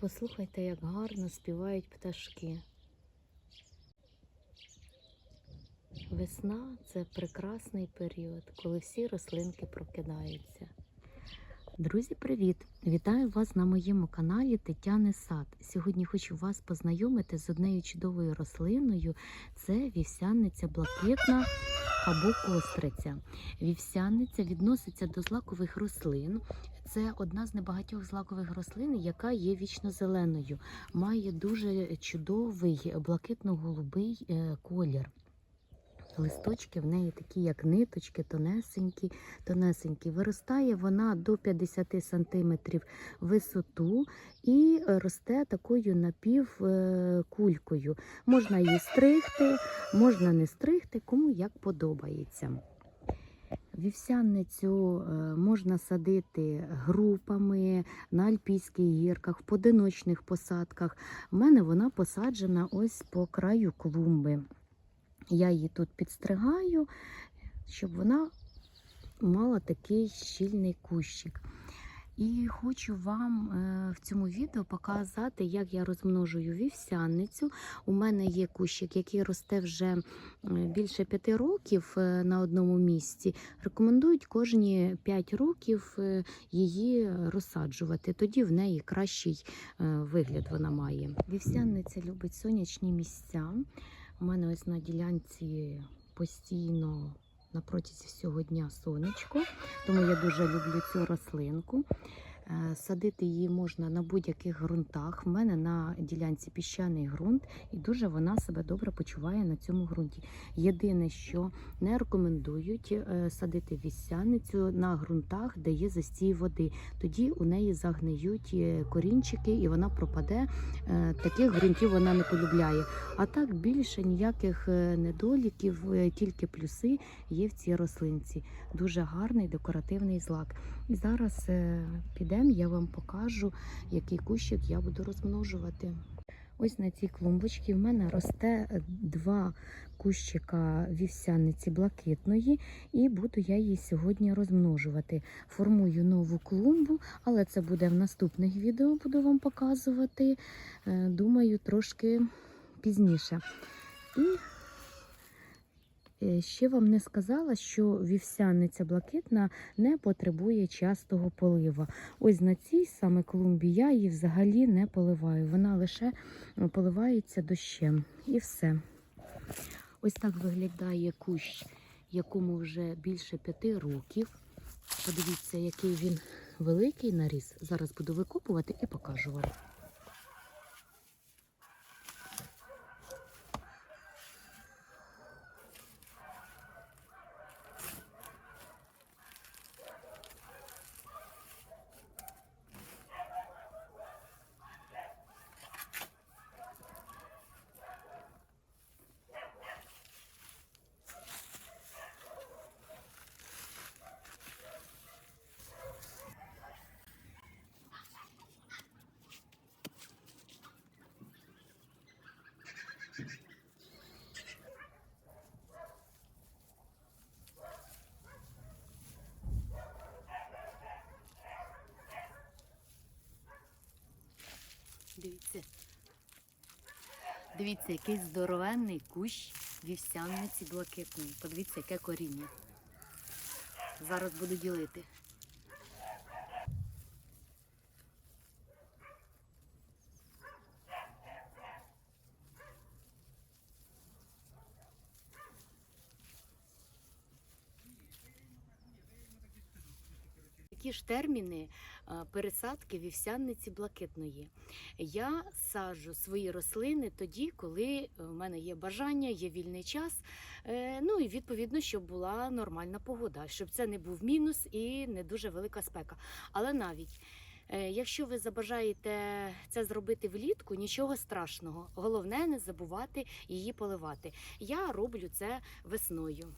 Послухайте, як гарно співають пташки. Весна це прекрасний період, коли всі рослинки прокидаються. Друзі, привіт! Вітаю вас на моєму каналі Тетяни Сад. Сьогодні хочу вас познайомити з однією чудовою рослиною. Це вівсяниця блакитна або костриця. Вівсяниця відноситься до злакових рослин. Це одна з небагатьох злакових рослин, яка є вічно-зеленою, має дуже чудовий блакитно-голубий е, колір. Листочки в неї такі, як ниточки, тонесенькі, тонесенькі. Виростає вона до 50 см висоту і росте такою напівкулькою. Можна її стригти, можна не стригти, кому як подобається. Вівсяницю е, можна садити групами на альпійських гірках, в поодиночних посадках. У мене вона посаджена ось по краю клумби. Я її тут підстригаю, щоб вона мала такий щільний кущик. І хочу вам е, в цьому відео показати, як я розмножую вівсяницю. У мене є кущик, який росте вже більше п'яти років е, на одному місці. Рекомендують кожні 5 років е, її розсаджувати. Тоді в неї кращий вигляд вона має. Вівсяниця любить сонячні місця. У мене ось на ділянці постійно на протязі всього дня сонечко, тому я дуже люблю цю рослинку. Е, Садити її можна на будь-яких ґрунтах. В мене на ділянці піщаний ґрунт, і дуже вона себе добре почуває на цьому ґрунті. Єдине, що не рекомендують е, садити вісяницю на ґрунтах, де є застій води. Тоді у неї загниють е, корінчики і вона пропаде. Таких ґрунтів вона не полюбляє. А так більше ніяких недоліків, тільки плюси є в цій рослинці. Дуже гарний декоративний злак. І зараз е, підемо, я вам покажу, який кущик я буду розмножувати. Ось на цій клумбочці в мене росте е, два кущика вівсяниці блакитної, і буду я її сьогодні розмножувати. Формую нову клумбу, але це буде в наступних відео, буду вам показувати. Е, Думаю, трошки пізніше. І ще вам не сказала, що вівсяниця блакитна не потребує частого полива. Ось на цій саме клумбі я її взагалі не поливаю. Вона лише е, поливається дощем. І все. Ось так виглядає кущ, якому вже більше п'яти років. Подивіться, який він великий наріс. Зараз буду викопувати і покажу вам. Дивіться. Дивіться, який здоровенний кущ вівсяниці блакитної. Подивіться, яке коріння. Зараз буду ділити. Які ж терміни е, пересадки вівсяниці блакитної? Я саджу свої рослини тоді, коли в мене є бажання, є вільний час. е, Ну і відповідно, щоб була нормальна погода, щоб це не був мінус і не дуже велика спека. Але навіть е, якщо ви забажаєте це зробити влітку, нічого страшного. Головне не забувати її поливати. Я роблю це весною.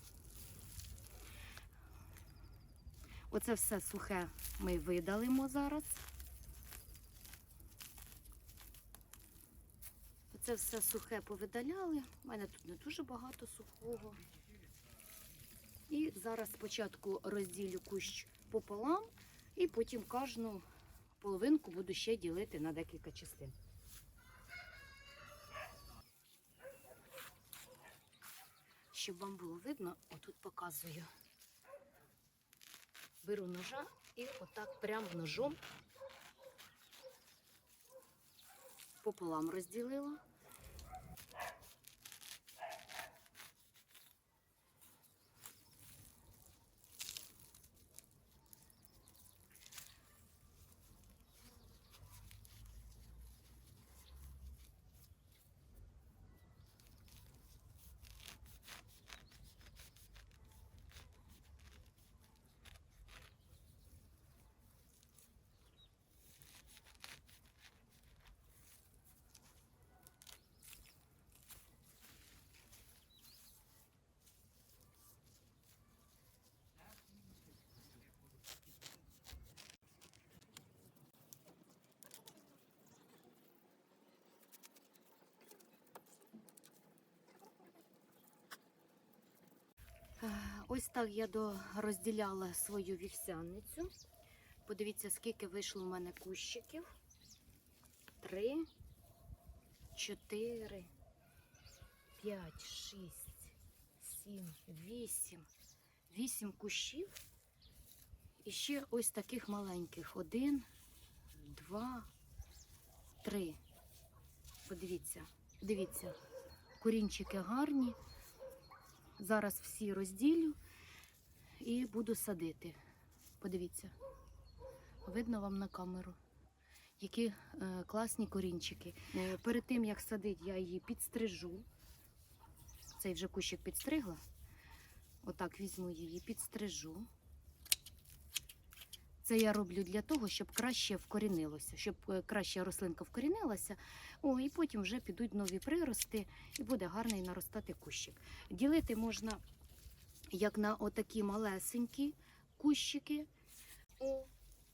Оце все сухе ми видалимо зараз. Оце все сухе повидаляли. У мене тут не дуже багато сухого. І зараз спочатку розділю кущ пополам і потім кожну половинку буду ще ділити на декілька частин. Щоб вам було видно, отут показую. Беру ножа і отак прям ножом пополам розділила. Ось так я розділяла свою вівсяницю. Подивіться, скільки вийшло в мене кущиків. Три, чотири, п'ять, шість, сім, вісім. Вісім кущів. І ще ось таких маленьких. Один, два, три. Подивіться, дивіться, корінчики гарні. Зараз всі розділю і буду садити. Подивіться, видно вам на камеру, які е, класні корінчики. Е, перед тим як садити, я її підстрижу. Цей вже кущик підстригла. Отак візьму її, підстрижу. Це я роблю для того, щоб краще вкорінилося, щоб е, краще рослинка вкорінилася. О, і потім вже підуть нові прирости, і буде гарний наростати кущик. Ділити можна як на отакі малесенькі кущики, о,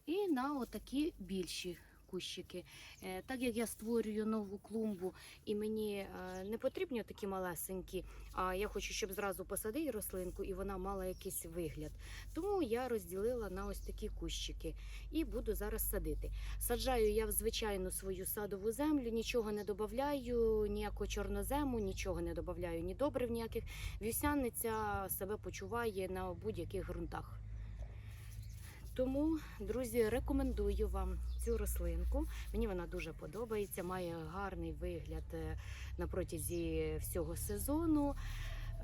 і на отакі більші кущики. Е, Так як я створюю нову клумбу і мені е, не потрібні такі малесенькі, а я хочу, щоб зразу посадити рослинку і вона мала якийсь вигляд. Тому я розділила на ось такі кущики і буду зараз садити. Саджаю я в звичайну свою садову землю, нічого не додаю, ніякого чорнозему, нічого не додаю, ні добрив ніяких. Вівсяниця себе почуває на будь-яких ґрунтах. Тому, друзі, рекомендую вам цю рослинку. Мені вона дуже подобається, має гарний вигляд е, на протязі всього сезону.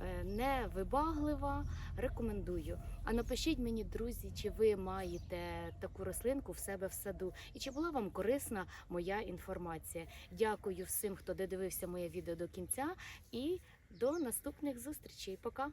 Е, Не вибаглива, рекомендую. А напишіть мені, друзі, чи ви маєте таку рослинку в себе в саду, і чи була вам корисна моя інформація. Дякую всім, хто додивився моє відео до кінця, і до наступних зустрічей. Пока!